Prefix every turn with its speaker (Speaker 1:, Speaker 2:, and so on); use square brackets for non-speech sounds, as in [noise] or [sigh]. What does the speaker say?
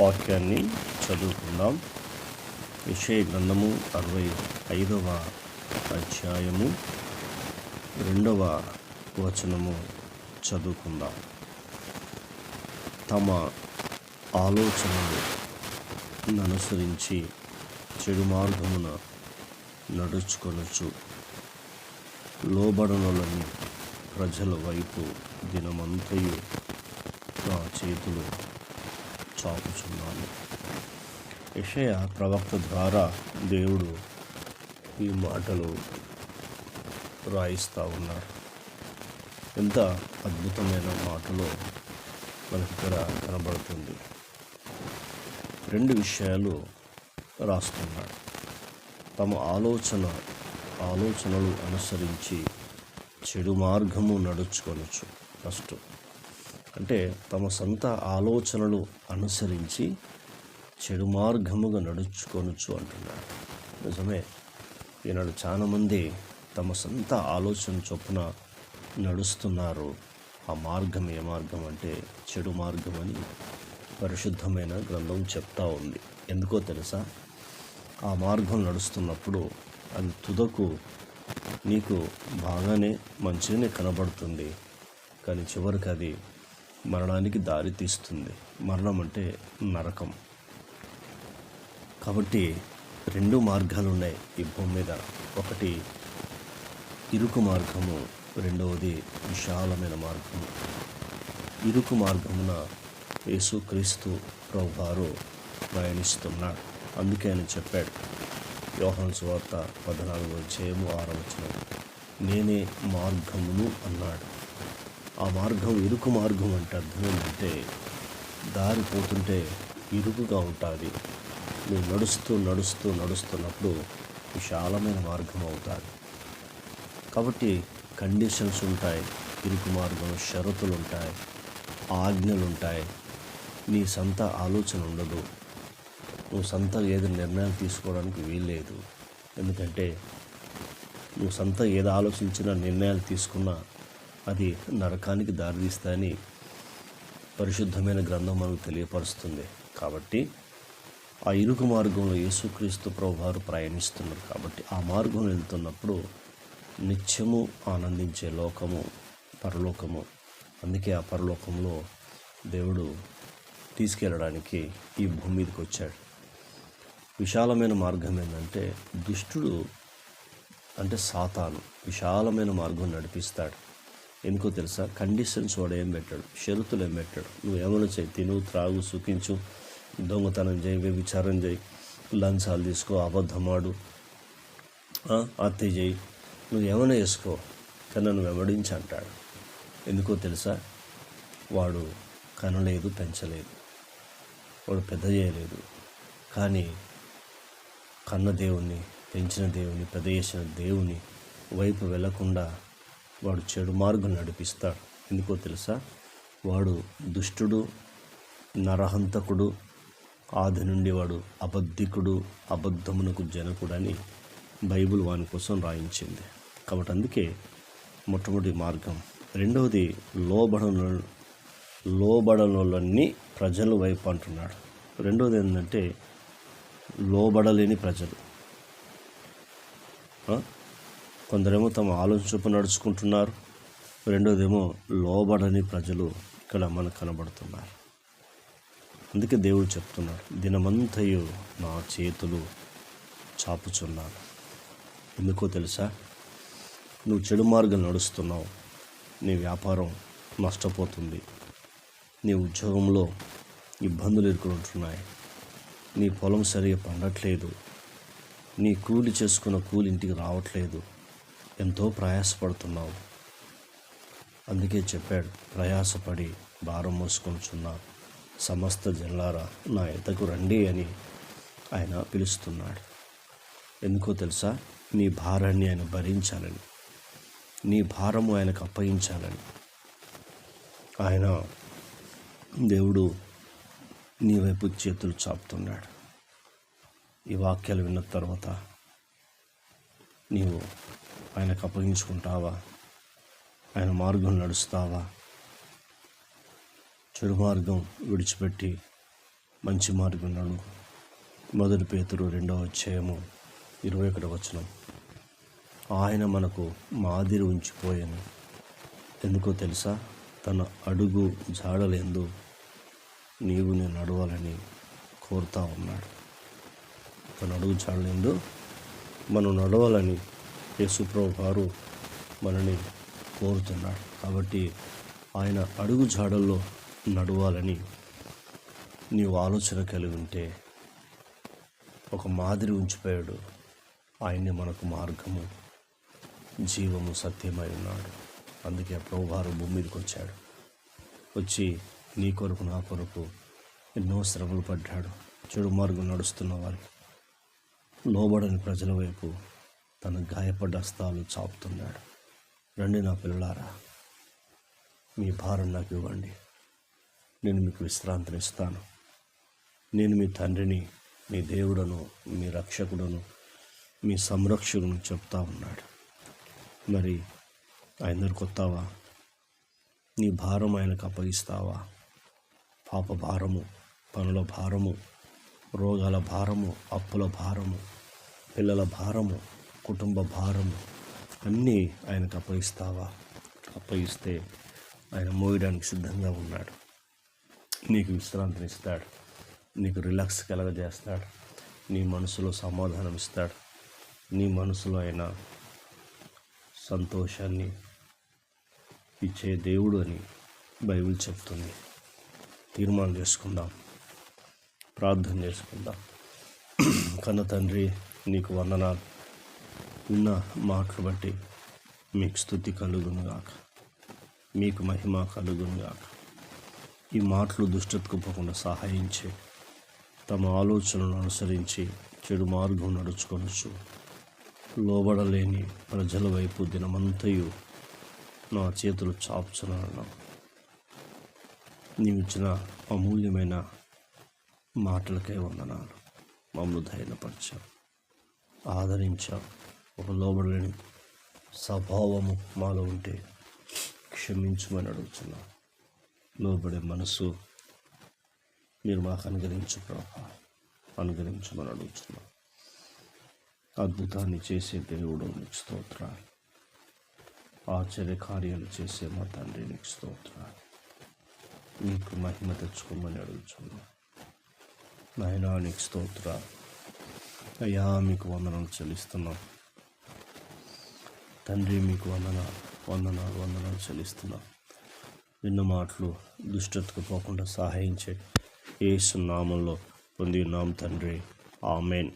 Speaker 1: వాక్యాన్ని చదువుకుందాం. విషయ గ్రంథము అరవై ఐదవ అధ్యాయము రెండవ వచనము చదువుకుందాం. తమ ఆలోచనలు అనుసరించి చెడు మార్గమున నడుచుకొనచ్చు. లోబడనులని ప్రజల వైపు దినమంతయు నా చేతులు చాపుచున్నాను యెషయా ప్రవక్త ద్వారా దేవుడు ఈ మాటలు రాయిస్తూ ఉన్నారు. ఎంత అద్భుతమైన మాటలో మనకి ఇక్కడ కనబడుతుంది. రెండు విషయాలు రాస్తున్నాడు తమ ఆలోచన ఆలోచనలు అనుసరించి చెడు మార్గము నడుచుకొనొచ్చు ఫస్ట్ అంటే తమ సొంత ఆలోచనలు అనుసరించి చెడు మార్గముగా నడుచుకొనొచ్చు అంటున్నాడు నిజమే. ఈనాడు చాలామంది తమ సొంత ఆలోచన చొప్పున నడుస్తున్నారు. ఆ మార్గం ఏ మార్గం అంటే చెడు మార్గం అని పరిశుద్ధమైన గ్రంథం చెప్తా ఉంది. ఎందుకో తెలుసా? ఆ మార్గం నడుస్తున్నప్పుడు అది తుదకు నీకు బాగానే మంచిగానే కనబడుతుంది. కానీ చివరికి అది మరణానికి దారి తీస్తుంది. మరణం అంటే నరకం. కాబట్టి రెండు మార్గాలు ఉన్నాయి ఈ భూమి మీద. ఒకటి ఇరుకు మార్గము రెండవది విశాలమైన మార్గము ఇరుకు మార్గమున యేసుక్రీస్తు ప్రభువారు ప్రయాణిస్తున్నాడు అందుకే ఆయన చెప్పాడు యోహన్ సువార్త పద్నాలుగు అధ్యాయము ఆరవచనం నేనే మార్గమును అన్నాడు. ఆ మార్గం ఇరుకు మార్గం అంటే అర్థం ఏంటంటే దారి పోతుంటే ఇరుకుగా ఉంటుంది. నువ్వు నడుస్తూ నడుస్తూ నడుస్తున్నప్పుడు విశాలమైన మార్గం అవుతుంది. కాబట్టి కండిషన్స్ ఉంటాయి. ఇరుకు మార్గం షరతులు ఉంటాయి. ఆజ్ఞలు ఉంటాయి నీ సొంత ఆలోచన ఉండదు. నువ్వు సొంత ఏది నిర్ణయాలు తీసుకోవడానికి వీల్లేదు. ఎందుకంటే నువ్వు సొంత ఏది ఆలోచించినా నిర్ణయాలు తీసుకున్నా అది నరకానికి దారితీస్తాయని పరిశుద్ధమైన గ్రంథం మనకు తెలియపరుస్తుంది. కాబట్టి ఆ ఇరుకు మార్గంలో యేసుక్రీస్తు ప్రభువారు ప్రయాణిస్తున్నారు. కాబట్టి ఆ మార్గం వెళ్తున్నప్పుడు నిత్యము ఆనందించే లోకము పరలోకము. అందుకే ఆ పరలోకంలో దేవుడు తీసుకెళ్ళడానికి ఈ భూమి మీదకి వచ్చాడు. విశాలమైన మార్గం ఏంటంటే దుష్టుడు అంటే సాతాను విశాలమైన మార్గం నడిపిస్తాడు. ఎందుకో తెలుసా? కండిషన్స్ వాడు ఏం పెట్టాడు? షరతులు ఏం పెట్టాడు? నువ్వు ఏమైనా చేయి తిను త్రాగు సుఖించు దొంగతనం చేయి వ్యభిచారం చేయి లంచాలు తీసుకో అబద్ధమాడు ఆ, చేయి. నువ్వు ఏమైనా వేసుకో కానీ నన్ను వెంబడించి అంటాడు. ఎందుకో తెలుసా? వాడు కనలేదు పెంచలేదు. వాడు పెద్ద చేయలేదు. కానీ కన్న దేవుణ్ణి పెంచిన దేవుని పెద్ద చేసిన దేవుని వైపు వెళ్ళకుండా వాడు చెడు మార్గం నడిపిస్తాడు. ఎందుకో తెలుసా? వాడు దుష్టుడు నరహంతకుడు ఆది నుండి వాడు అబద్ధికుడు అబద్ధమునకు జనకుడని బైబిల్ వాని కోసం రాయించింది. కాబట్టి అందుకే మొట్టమొదటి మార్గం. రెండవది లోబడను లోబడనులన్నీ ప్రజల వైపు అంటున్నాడు. రెండవది ఏంటంటే లోబడలేని ప్రజలు. కొందరేమో తమ ఆలోచన చొప్పున నడుచుకుంటున్నారు రెండోదేమో లోబడని ప్రజలు ఇక్కడ మనకు కనబడుతున్నారు. అందుకే దేవుడు చెప్తున్నాడు దినమంతయు నా చేతులు చాపుచున్నాను. ఎందుకో తెలుసా? నువ్వు చెడు మార్గం నడుస్తున్నావు నీ వ్యాపారం నష్టపోతుంది నీ ఉద్యోగంలో ఇబ్బందులు ఎదుర్కొంటున్నాయి నీ పొలం సరిగా పండట్లేదు నీ కూలి చేసుకున్న కూలి ఇంటికి రావట్లేదు ఎంతో ప్రయాసపడుతున్నావు. అందుకే చెప్పాడు ప్రయాసపడి భారం మోసుకొంచున్న సమస్త జల్లారా నా ఎద్దకు రండి అని ఆయన పిలుస్తున్నాడు. ఎందుకో తెలుసా? నీ భారాన్ని ఆయన భరించాలని. నీ భారము ఆయనకు అప్పగించాలని. ఆయన దేవుడు నీ వైపు చేతులు చాపుతున్నాడు. ఈ వాక్యాలు విన్న తర్వాత నీవు ఆయనకు అప్పగించుకుంటావా ఆయన మార్గం నడుస్తావా? చెడు మార్గం విడిచిపెట్టి మంచి మార్గం నడు మొదటి పేతురు రెండవ అధ్యాయము ఇరవై ఒకటి వచనం. ఆయన మనకు మాదిరి ఉంచిపోయాను. ఎందుకో తెలుసా? తన అడుగు జాడలేందు నీవు నేను నడవాలని కోరుతా ఉన్నాడు. తన అడుగు జాడలేందు మనం నడవాలని యేసుప్రభు వారు మనని కోరుతున్నాడు. కాబట్టి ఆయన అడుగు జాడల్లో నడవాలని నీవు ఆలోచన కలిగి ఉంటే ఒక మాదిరి ఉంచిపోయాడు. ఆయనే మనకు మార్గము జీవము సత్యమై ఉన్నాడు. అందుకే ప్రభువారు భూమి మీదకి వచ్చాడు. వచ్చి నీ కొరకు నా కొరకు ఎన్నో శ్రమలు పడ్డాడు. చెడు మార్గం నడుస్తున్న వారికి లోబడని ప్రజల వైపు తన గాయపడ్డ హస్తాలు చాపుతున్నాడు. రండి నా పిల్లలారా మీ భారం నాకు ఇవ్వండి. నేను మీకు విశ్రాంతిని ఇస్తాను. నేను మీ తండ్రిని మీ దేవుడను మీ రక్షకుడను మీ సంరక్షకును చెప్తా ఉన్నాడు. మరి ఆయన కొత్తావా? నీ భారం ఆయనకు అప్పగిస్తావా? పాప భారము పనుల భారము రోగాల భారము అప్పుల భారము పిల్లల భారము కుటుంబ భారం అన్నీ ఆయనకు అప్పగిస్తావా? అప్పగిస్తే ఆయన మోయడానికి సిద్ధంగా ఉన్నాడు. నీకు విశ్రాంతిని ఇస్తాడు. నీకు రిలాక్స్ కలగజేస్తాడు. నీ మనసులో సమాధానం ఇస్తాడు. నీ మనసులో ఆయన సంతోషాన్ని ఇచ్చే దేవుడు అని బైబిల్ చెప్తుంది. తీర్మానం చేసుకుందాం. ప్రార్థన చేసుకుందాం. [clears throat] కన్న తండ్రి నీకు వందనాలు. విన్న మాటలు బట్టి మీకు స్థుతి కలుగునుగాక మీకు మహిమ కలుగునుగాక ఈ మాటలు దుష్టతకు పోకుండా సహాయించి తమ ఆలోచనలను అనుసరించి చెడు మార్గం నడుచుకొనొచ్చు. లోబడలేని ప్రజల వైపు దినమంతయు నా చేతులు చాపుచున్నాను. నీవు ఇచ్చిన అమూల్యమైన మాటలకే వందనాలు. మమ్మల్ని ధైర్యపరిచావు. ఆదరించాం ఒక లోబడలేని స్వభావము మాలో ఉంటే క్షమించమని అడుగుతున్నా. లోబడే మనసు మీరు మాకు అనుగ్రహించు ప్రభా. అనుగ్రహించమని అడుగుతున్నా. అద్భుతాన్ని చేసే దేవుడు నీకు స్తోత్రాలు. ఆశ్చర్య కార్యాలు చేసే మా తండ్రి నీకు స్తోత్రాలు. నీకు మహిమ తెచ్చుకోమని అడుగుతున్నా. నాయనా నీకు స్తోత్రాలు. అయ్యా మీకు వందనం చెల్లిస్తున్నాం. తండ్రి మీకు వందనాలు వందనాలు వందనాలు చెల్లిస్తున్నాం. విన్న మాటలు దుష్టతకు పోకుండా సహాయించే ఏసు నామంలో పొంది ఉన్నాం తండ్రి. ఆమెన్.